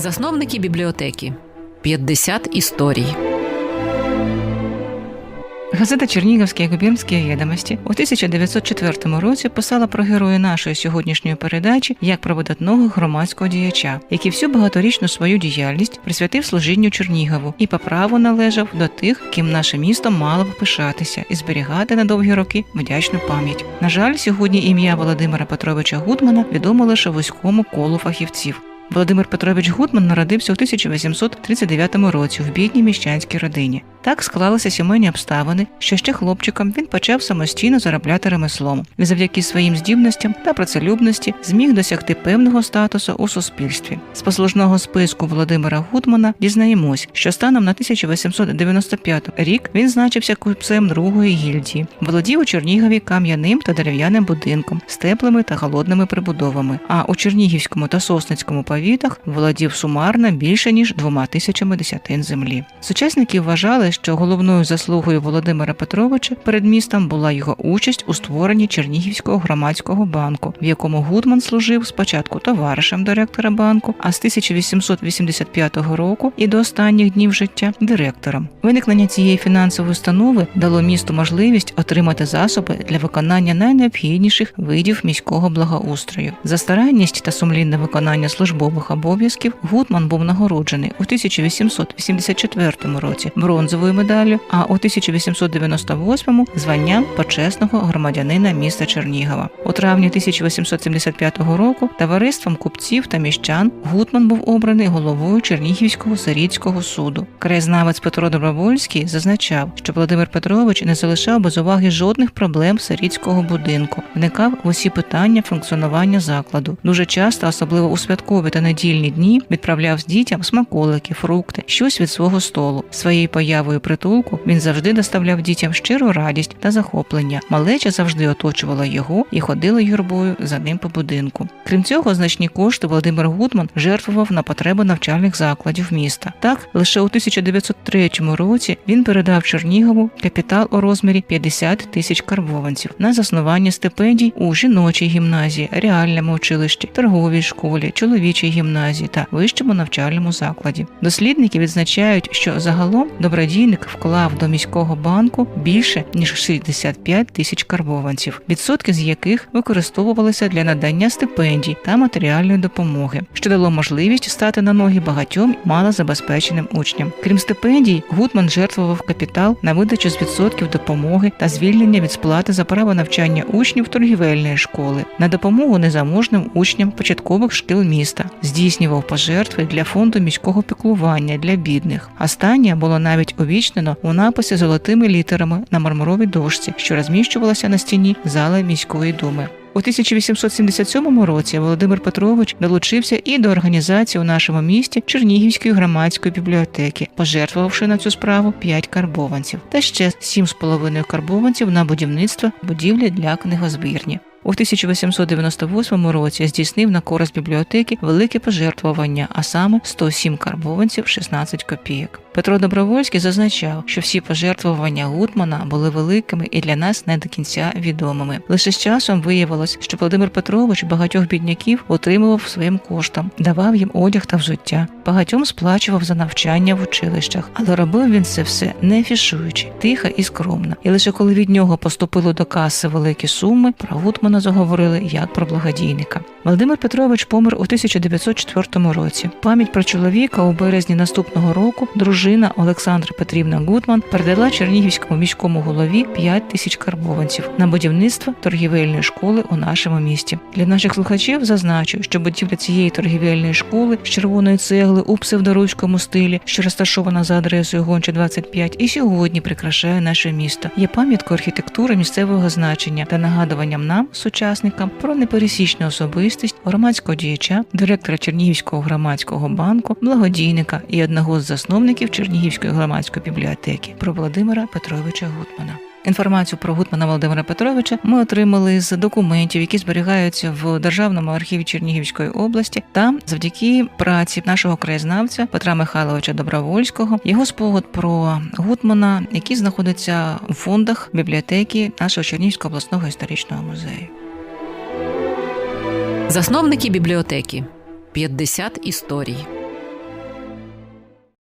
Засновники бібліотеки 50 історій. Газета Чернігівські губернські відомості у 1904 році писала про героя нашої сьогоднішньої передачі як про видатного громадського діяча, який всю багаторічну свою діяльність присвятив служінню Чернігову і по праву належав до тих, ким наше місто мало б пишатися і зберігати на довгі роки вдячну пам'ять. На жаль, сьогодні ім'я Володимира Петровича Гудмана відомо лише вузькому колу фахівців. Володимир Петрович Гудман народився у 1839 році в бідній міщанській родині. Так склалися сімейні обставини, що ще хлопчиком він почав самостійно заробляти ремеслом і завдяки своїм здібностям та працелюбності зміг досягти певного статусу у суспільстві. З послужного списку Володимира Гудмана дізнаємось, що станом на 1895 рік він значився купцем другої гільдії, володів у Чернігові кам'яним та дерев'яним будинком з теплими та холодними прибудовами. А у Чернігівському та Сосницькому повітах володів сумарно більше ніж двома тисячами десятин землі. Сучасники вважали, що головною заслугою Володимира Петровича перед містом була його участь у створенні Чернігівського громадського банку, в якому Гудман служив спочатку товаришем директора банку, а з 1885 року і до останніх днів життя директором. Виникнення цієї фінансової установи дало місту можливість отримати засоби для виконання найнеобхідніших видів міського благоустрою. За старанність та сумлінне виконання службових обов'язків Гудман був нагороджений у 1884 році бронзовою медаллю, а у 1898 званням почесного громадянина міста Чернігова. У травні 1875 року товариством купців та міщан Гутман був обраний головою Чернігівського сирітського суду. Краєзнавець Петро Добровольський зазначав, що Володимир Петрович не залишав без уваги жодних проблем сирітського будинку, вникав в усі питання функціонування закладу. Дуже часто, особливо у святкові та недільні дні, відправляв з дітям смаколики, фрукти, щось від свого столу. Своєю появою притулку він завжди доставляв дітям щиру радість та захоплення. Малеча завжди оточувала його і ходила юрбою за ним по будинку. Крім цього, значні кошти Володимир Гудман жертвував на потреби навчальних закладів міста. Так, лише у 1903 році він передав Чернігову капітал у розмірі 50 тисяч карбованців на заснування стипендій у жіночій гімназії, реальному училищі, торговій школі, чоловічій гімназії та вищому навчальному закладі. Дослідники відзначають, що загалом добродійник вклав до міського банку більше ніж 65 тисяч карбованців, відсотки з яких використовувалися для надання стипендій та матеріальної допомоги, що дало можливість стати на ноги багатьом малозабезпеченим учням. Крім стипендій, Гутман жертвував капітал на видачу з відсотків допомоги та звільнення від сплати за право навчання учнів торгівельної школи на допомогу незаможним учням початкових шкіл міста, здійснював пожертви для фонду міського піклування для бідних. Останнє було навіть увічнено у написі золотими літерами на мармуровій дошці, що розміщувалася на стіні зали міської думи. У 1877 році Володимир Петрович долучився і до організації у нашому місті Чернігівської громадської бібліотеки, пожертвувавши на цю справу 5 карбованців та ще 7,5 карбованців на будівництво будівлі для книгозбірні. У 1898 році здійснив на користь бібліотеки велике пожертвування, а саме 107 карбованців 16 копійок. Петро Добровольський зазначав, що всі пожертвування Гутмана були великими і для нас не до кінця відомими. Лише з часом виявилось, що Володимир Петрович багатьох бідняків отримував своїм коштом, давав їм одяг та взуття, багатьом сплачував за навчання в училищах, але робив він це все не фішуючи, тихо і скромно. І лише коли від нього поступили до каси великі суми, про Гутмана заговорили як про благодійника. Володимир Петрович помер у 1904 році. Пам'ять про чоловіка у березні наступного року дружина Олександра Петрівна Гутман передала Чернігівському міському голові 5 тисяч карбованців на будівництво торгівельної школи у нашому місті. Для наших слухачів зазначу, що будівля цієї торгівельної школи з червоної цегли у псевдоруському стилі, що розташована за адресою Гонча 25, і сьогодні прикрашає наше місто. Є пам'яткою архітектури місцевого значення та нагадуванням нам, сучасникам, про непересічну особистість громадського діяча, директора Чернігівського громадського банку, благодійника і одного з засновників Чернігівської громадської бібліотеки про Володимира Петровича Гутмана. Інформацію про Гутмана Володимира Петровича ми отримали з документів, які зберігаються в державному архіві Чернігівської області, та завдяки праці нашого краєзнавця Петра Михайловича Добровольського, його спогад про Гутмана, який знаходиться у фондах бібліотеки нашого Чернігівського обласного історичного музею. Засновники бібліотеки 50 історій.